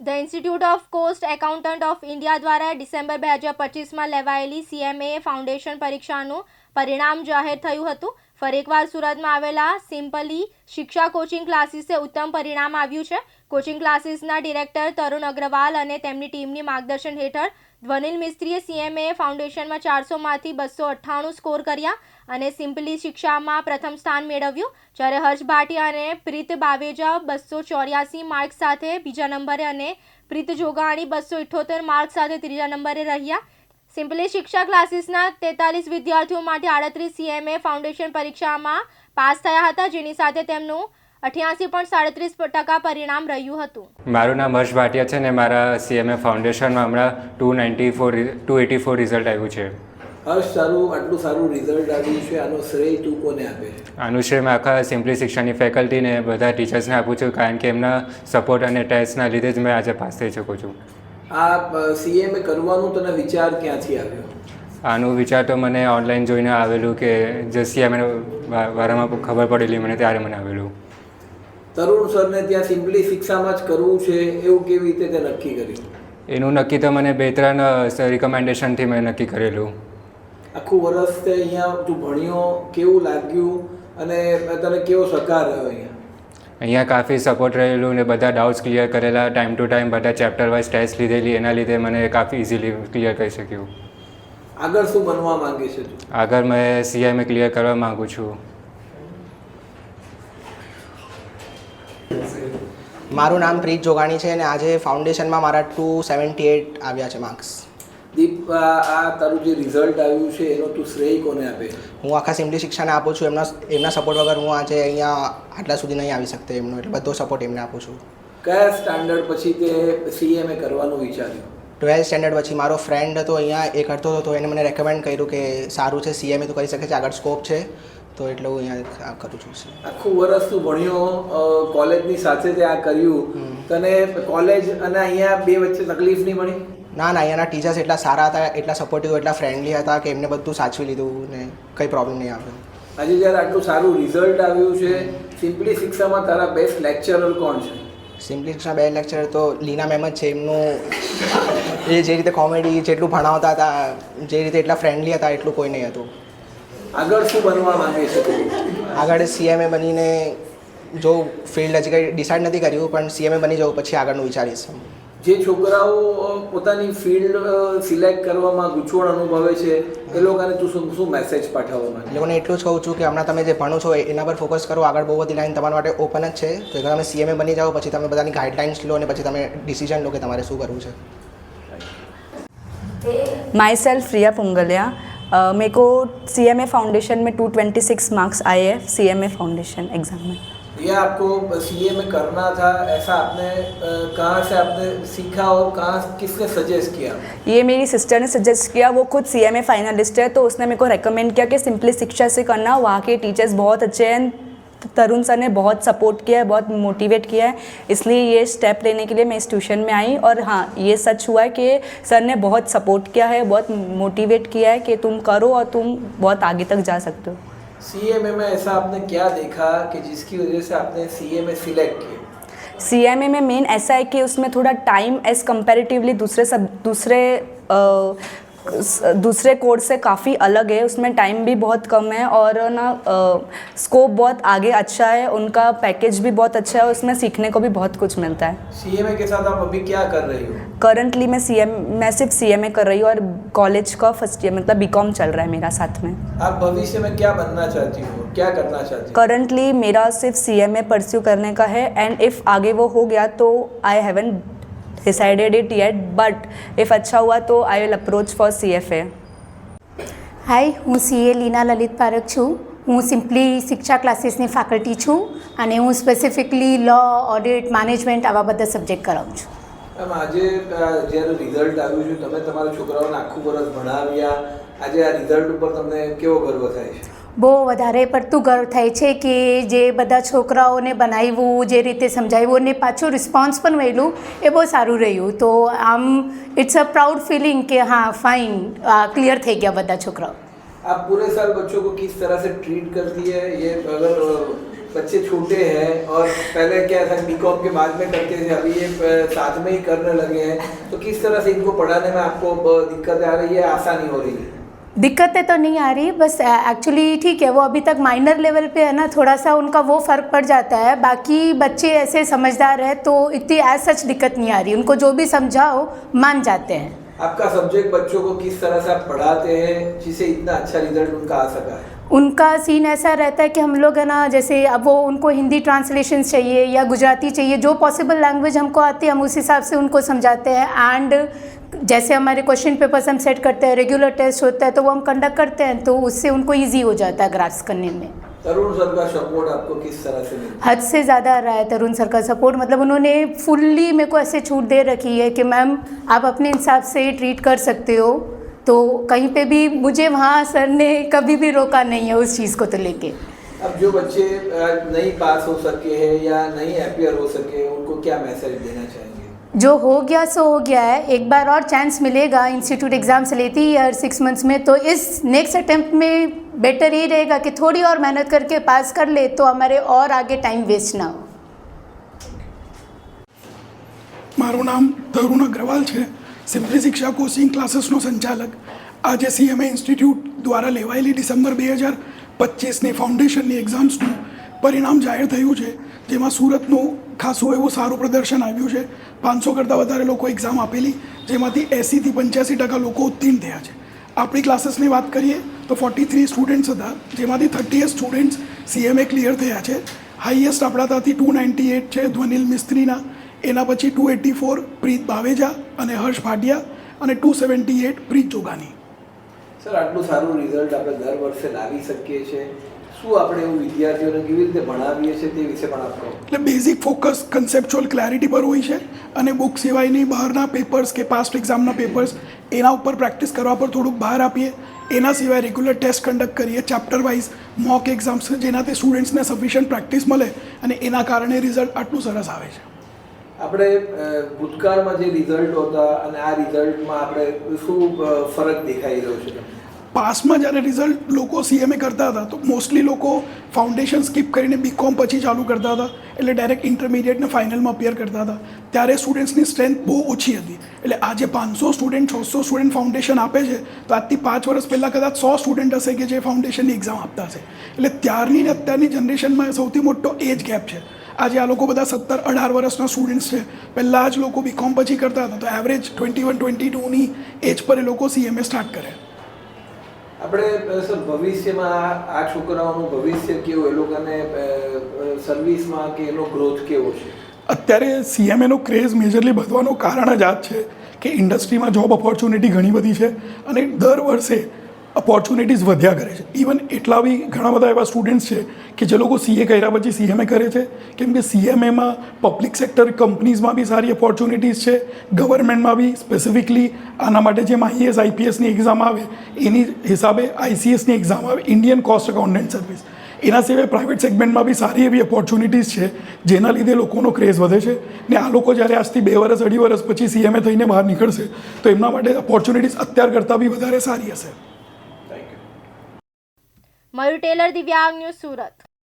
The institute of cost accountant of India દ્વારા December બે હજાર પચીસમાં લેવાયેલી સીએમએ ફાઉન્ડેશન પરીક્ષાનું પરિણામ જાહેર થયું હતું. ફરી એકવાર સુરતમાં આવેલા સિમ્પલી શિક્ષા કોચિંગ ક્લાસીસે ઉત્તમ પરિણામ આવ્યું છે. કોચિંગ ક્લાસીસના ડિરેક્ટર તરુણ અગ્રવાલ અને તેમની ટીમની માર્ગદર્શન હેઠળ ધ્વનિલ મિસ્ત્રીએ સીએમએ ફાઉન્ડેશનમાં ચારસોમાંથી બસો અઠ્ઠાણું સ્કોર કર્યા અને સિમ્પલી શિક્ષામાં પ્રથમ સ્થાન મેળવ્યું. જ્યારે હર્ષ ભાટિયા અને પ્રીત બાવેજા બસો ચોર્યાસી માર્ક સાથે બીજા નંબરે અને પ્રીત જોગાણી બસો ઇઠ્ઠોતેર માર્ક સાથે ત્રીજા નંબરે રહ્યા. સિમ્પલી શિક્ષા ક્લાસીસના તેતાલીસ વિદ્યાર્થીઓ માટે આડત્રીસ સીએમએ ફાઉન્ડેશન પરીક્ષામાં પાસ થયા હતા જેની સાથે તેમનું અઠ્યાસી પોઈન્ટ સાડત્રીસ ટકા પરિણામ રહ્યું હતું. મારું નામ હર્ષ ભાટિયા છે ને મારા સીએમએ ફાઉન્ડેશનમાં હમણાં two ninety four two eighty four result આવ્યું છે. હર્ષ સારું આટલું સારું રિઝલ્ટ આવ્યું છે આનો શ્રેય તું કોને આપે? આનું શ્રેય મેં આખા સિમ્પલી શિક્ષણની ફેકલ્ટીને બધા ટીચર્સને આપું છું કારણ કે એમના સપોર્ટ અને ટેસ્ટના લીધે જ મેં આજે પાસ થઈ શકું છું. આ સીએમએ કરવાનું તને વિચાર ક્યાંથી આવ્યો? આનો વિચાર તો મને ઓનલાઈન જોઈને આવેલું કે જે સીએમએ વારામાં ખબર પડેલી મને ત્યારે મને આવેલું. તરુણ સરને ત્યાં સિમ્પલી શિક્ષામાં જ કરવું છે એવું કેવી રીતે તે નક્કી કર્યું? એનું નક્કી તો મને બે ત્રણ રિકમેન્ડેશનથી મેં નક્કી કરેલું. આખું વર્ષ તે અહીંયા તું ભણ્યો કેવું લાગ્યું અને તને કેવો સહકાર રહ્યો અહીંયા? અહીંયા કાફી સપોર્ટ રહેલું ને બધા ડાઉટ્સ ક્લિયર કરેલા ટાઈમ ટુ ટાઈમ બધા ચેપ્ટર વાઇઝ ટેસ્ટ લીધેલી એના લીધે મને કાફી ઇઝીલી ક્લિયર કરી શક્યું. આગળ શું બનવા માંગે છે? આગળ મેં સીઆઈમે ક્લિયર કરવા માગું છું. મારું નામ પ્રીત જોગાણી છે અને આજે ફાઉન્ડેશનમાં મારા ટુ સેવન્ટી એટ આવ્યા છે માર્ક્સ દીપ આ તારું જે રિઝલ્ટ આવ્યું છે એનો તું શ્રેય કોને આપે? હું આખા સિમલી શિક્ષાને આપું છું એમના એમના સપોર્ટ વગર હું આજે અહીંયા આટલા સુધી નહીં આવી શકતો એમનો એટલે બધો સપોર્ટ એમને આપું છું. કયા સ્ટાન્ડર્ડ પછી તે સીએમએ કરવાનું વિચાર્યું? ટ્વેલ્થ સ્ટેન્ડર્ડ પછી મારો ફ્રેન્ડ હતો અહીંયા એ કરતો હતો તો એને મને રેકમેન્ડ કર્યું કે સારું છે સીએમએ તો કરી શકે છે આગળ સ્કોપ છે તો એટલે હું અહીંયા આ કરું છું આખું વર્ષ તું ભણ્યો કોલેજની સાથે તે આ કર્યું તને કોલેજ અને અહીંયા બે વચ્ચે તકલીફ નહીં પડી? ના ના અહીંયાના ટીચર્સ એટલા સારા હતા એટલા સપોર્ટિવ એટલા ફ્રેન્ડલી હતા કે એમને બધું સાચવી લીધું ને કંઈ પ્રોબ્લેમ નહીં આવ્યો આજે જ્યારે આટલું સારું રિઝલ્ટ આવ્યું છે. સિમ્પલી શિક્ષામાં તારા બેસ્ટ લેક્ચરર કોણ છે? સિમ્પલી શિક્ષા બે લેક્ચર તો લીના મેમ જ છે. એમનું એ જે રીતે કોમેડી જેટલું ભણાવતા હતા જે રીતે એટલા ફ્રેન્ડલી હતા એટલું કોઈ નહીં હતું. આગળ શું બનવા માંગે છે આગળ સીએમએ બનીને જો ફિલ્ડ હજી કંઈ ડિસાઇડ નથી કર્યું પણ સીએમએ બની જાઉં પછી આગળનું વિચારીશ. જે છોકરાઓ પોતાની ફિલ્ડ સિલેક્ટ કરવામાં ગૂંચવણ અનુભવે છે એ લોકોને તું શું શું મેસેજ પાઠવવા માંગે? લોકોને એટલું જ કહું છું કે હમણાં તમે જે ભણો છો એના પર ફોકસ કરો. આગળ બહુ બધી લાઈન તમારા માટે ઓપન જ છે. તો તમે સીએમએ બની જાઓ પછી તમે બધાની ગાઈડલાઇન્સ લો અને પછી તમે ડિસિઝન લો કે તમારે શું કરવું છે. માય સેલ્ફ રિયા પુંગલિયા મેરે કો C M A foundation six marks twenty six marks आए हैं सी ये आपको सीए में करना था, ऐसा आपने कहाँ से आपने सीखा और कहाँ किसने सजेस्ट किया? ये मेरी सिस्टर ने सजेस्ट किया, वो खुद सी एम फाइनलिस्ट है तो उसने मेरे को रेकमेंड किया कि सिंपली शिक्षा से करना, वहाँ के टीचर्स बहुत अच्छे हैं तरुण सर ने बहुत सपोर्ट किया है, बहुत मोटिवेट किया है, इसलिए ये स्टेप लेने के लिए मैं इस ट्यूशन में आई, और हाँ ये सच हुआ है कि सर ने बहुत सपोर्ट किया है, बहुत मोटिवेट किया है कि तुम करो और तुम बहुत आगे तक जा सकते हो। सीएमए में ऐसा आपने क्या देखा कि जिसकी वजह से आपने सी एम ए सिलेक्ट किया? सी एम ए में मेन ऐसा है कि उसमें थोड़ा टाइम एज कंपेरेटिवली दूसरे सब दूसरे स- दूसरे कोर्स से काफ़ी अलग है उसमें टाइम भी बहुत कम है और ना स्कोप बहुत आगे अच्छा है उनका पैकेज भी बहुत अच्छा है उसमें सीखने को भी बहुत कुछ मिलता है। सीएमए के साथ आप अभी क्या कर रही हो? करंटली मैं सी मैं सिर्फ़ सी कर रही हूँ और कॉलेज का फ़र्स्ट ईयर मतलब बी कॉम चल रहा है मेरा साथ में। आप भविष्य में क्या बनना चाहती हो? क्या करना चाहती हो? करंटली मेरा सिर्फ़ सी एम ए परस्यू करने का है एंड इफ़ आगे वो हो गया तो I haven't decided it yet, but if acha hua to I will approach for CFA. Hi હું સીએ લીના લલિત પારખ છું. હું સિમ્પલી શિક્ષા ક્લાસીસની ફેકલ્ટી છું અને હું સ્પેસિફિકલી લો ઓડિટ મેનેજમેન્ટ આવા બધા સબ્જેક્ટ કરાવું છું. એમ આજે જ્યારે રિઝલ્ટ આવ્યું છે તમે તમારા છોકરાઓને આખું વર્ષ ભણાવ્યા. આજે આ રિઝલ્ટ ઉપર તમને કેવો ગર્વ થાય છે? બહુ વધારે પડતું ગર્વ થાય છે કે જે બધા છોકરાઓને બનાવ્યું જે રીતે સમજાવ્યું અને પાછું રિસ્પોન્સ પણ મળ્યું એ બહુ સારું રહ્યું તો આમ ઇટ્સ અ પ્રાઉડ ફિલિંગ કે હા ફાઇન ક્લિયર થઈ ગયા બધા છોકરાઓ आप पूरे साल बच्चों को किस तरह से ट्रीट करती है ये अगर अ, बच्चे छोटे हैं और पहले क्या था बी कॉम के बाद में करते थे अभी ये अ, साथ में ही करने लगे हैं तो किस तरह से इनको पढ़ाने में आपको अ, दिक्कत आ रही है आसानी हो रही है दिक्कतें तो नहीं आ रही, बस एक्चुअली ठीक है, वो अभी तक माइनर लेवल पे है ना थोड़ा सा उनका वो फ़र्क पड़ जाता है, बाकी बच्चे ऐसे समझदार है तो इतनी एज सच दिक्कत नहीं आ रही, उनको जो भी समझाओ, मान जाते हैं। आपका सब्जेक्ट बच्चों को किस तरह से आप पढ़ाते हैं, जिसे इतना अच्छा रिज़ल्ट उनका आ सका है? उनका सीन ऐसा रहता है कि हम लोग है ना जैसे अब वो उनको हिंदी ट्रांसलेशन चाहिए या गुजराती चाहिए जो पॉसिबल लैंग्वेज हमको आती है हम उस हिसाब से उनको समझाते हैं। एंड जैसे हमारे क्वेश्चन पेपर्स हम सेट करते हैं रेगुलर टेस्ट होता है तो वो हम कंडक्ट करते हैं तो उससे उनको ईजी हो जाता है ग्राफ्स करने में। तरुण सर का सपोर्ट आपको किस तरह से मिलता हद से ज़्यादा रहा है तरुण सर का सपोर्ट मतलब उन्होंने फुल्ली मेरे को ऐसे छूट दे रखी है कि मैम आप अपने हिसाब से ट्रीट कर सकते हो। तो कहीं पे भी मुझे वहाँ सर ने कभी भी रोका नहीं है उस चीज़ को तो लेके है अब जो बच्चे अ, नहीं पास हो सके हैं या नहीं अपियर हो सके उनको क्या मैसेज देना चाहेंगे जो हो गया सो हो गया है एक बार और चांस मिलेगा इंस्टीट्यूट एग्ज़ाम्स लेती है हर सिक्स मंथ्स में तो इस नेक्स्ट अटेम्प्ट में बेटर ये रहेगा कि थोड़ी और मेहनत करके पास कर ले तो हमारे और आगे टाइम वेस्ट ना हो મારું નામ તરુણ અગ્રવાલ છે સિમ્પલી શિક્ષા કોચિંગ ક્લાસીસનો સંચાલક. આજે સીએમએ ઇન્સ્ટિટ્યૂટ દ્વારા લેવાયેલી ડિસેમ્બર બે હજાર પચીસની ફાઉન્ડેશનની એક્ઝામ્સનું પરિણામ જાહેર થયું છે, જેમાં સુરતનું ખાસું એવું સારું પ્રદર્શન આવ્યું છે. પાંચસો કરતાં વધારે લોકો એક્ઝામ આપેલી, જેમાંથી એંસીથી પંચ્યાસી ટકા લોકો ઉત્તીર્ણ થયા છે. આપણી ક્લાસીસની વાત કરીએ, તો ફોર્ટી થ્રી સ્ટુડન્ટ્સ હતા, જેમાંથી થર્ટી સ્ટુડન્ટ્સ સીએમએ ક્લિયર થયા છે. હાઈએસ્ટ આપણા ત્યાંથી ટુ નાઇન્ટી એટ છે, ધ્વનિલ મિસ્ત્રીના. એના પછી two eighty four Preet Baweja અને હર્ષ ભાટિયા અને two seventy eight Preet Jogani. Sir આટલું સારું રિઝલ્ટ આપણે દર વર્ષે લાવી શકીએ છીએ. શું આપણે એવું વિદ્યાર્થીઓને કેવી રીતે ભણાવીએ છીએ તે વિશે પણ આપ એટલે બેઝિક ફોકસ કન્સેપ્ચ્યુઅલ ક્લેરિટી પર હોય છે અને બુક સિવાયની બહારના પેપર્સ કે પાસ્ટ એક્ઝામના પેપર્સ એના ઉપર પ્રેક્ટિસ કરવા પર થોડુંક બહાર આપીએ. એના સિવાય રેગ્યુલર ટેસ્ટ કન્ડક્ટ કરીએ ચેપ્ટર વાઇઝ મોક એક્ઝામ્સ જેનાથી સ્ટુડન્ટ્સને સફિશિયન્ટ પ્રેક્ટિસ મળે અને એના કારણે રિઝલ્ટ આટલું સરસ આવે છે. આપણે ભૂતકાળમાં જે રિઝલ્ટ હતા અને આ રિઝલ્ટમાં આપણે શું ફરક દેખાઈ રહ્યો છે? પાસમાં જ્યારે રિઝલ્ટ લોકો સીએમએ કરતા હતા, તો મોસ્ટલી લોકો ફાઉન્ડેશન સ્કીપ કરીને બીકોમ પછી ચાલુ કરતા હતા. એટલે ડાયરેક્ટ ઇન્ટરમીડિયેટને ફાઇનલમાં અપિયર કરતા હતા. ત્યારે સ્ટુડન્ટ્સની સ્ટ્રેન્થ બહુ ઓછી હતી. એટલે આજે પાંચસો સ્ટુડન્ટ છસો સ્ટુડન્ટ ફાઉન્ડેશન આપે છે, તો આજથી પાંચ વર્ષ પહેલાં કદાચ સો સ્ટુડન્ટ હશે કે જે ફાઉન્ડેશનની એક્ઝામ આપતા હશે. એટલે ત્યારની ને અત્યારની જનરેશનમાં સૌથી મોટો એજ ગેપ છે. આજે આ લોકો બધા સત્તર અઢાર વર્ષના સ્ટુડન્ટ્સ છે. પહેલાં જ લોકો બીકોમ પછી કરતા હતા. તો એવરેજ ટ્વેન્ટી વન ટ્વેન્ટી ટુની એજ પર એ લોકો સીએમએ સ્ટાર્ટ કરે. આપણે સર ભવિષ્યમાં આ છોકરાઓનું ભવિષ્ય કેવું? એ લોકોને સર્વિસમાં કે એનો ગ્રોથ કેવો છે? અત્યારે સીએમએનો ક્રેઝ મેજરલી વધવાનું કારણ જ આ જ છે કે ઇન્ડસ્ટ્રીમાં જોબ ઓપોર્ચ્યુનિટી ઘણી બધી છે. અને દર વર્ષે ઓપોર્ચ્યુનિટીઝ વધ્યા કરે છે. ઇવન એટલા બી ઘણા બધા એવા સ્ટુડન્ટ્સ છે કે જે લોકો સીએ કર્યા પછી સીએમએ કરે છે. કેમ કે સીએમએમાં પબ્લિક સેક્ટર કંપનીઝમાં બી સારી ઓપોર્ચ્યુનિટીઝ છે. ગવર્મેન્ટમાં બી સ્પેસિફિકલી આના માટે જેમ આઈએસ આઈપીએસની એક્ઝામ આવે, એની હિસાબે આઈસીએસની એક્ઝામ આવે ઇન્ડિયન કોસ્ટ અકાઉન્ટન્ટ સર્વિસ એના સિવાય પ્રાઇવેટ સેગમેન્ટમાં બી સારી એવી ઓપોર્ચ્યુનિટીઝ છે, જેના લીધે લોકોનો ક્રેઝ વધે છે. ને આ લોકો જ્યારે આજથી બે વર્ષ અઢી વર્ષ પછી સીએમએ થઈને બહાર નીકળશે, તો એમના માટે ઓપોર્ચ્યુનિટીઝ અત્યાર કરતાં બી વધારે સારી હશે. મયુર ટેલર દિવ્યાંગ ન્યૂઝ સુરત.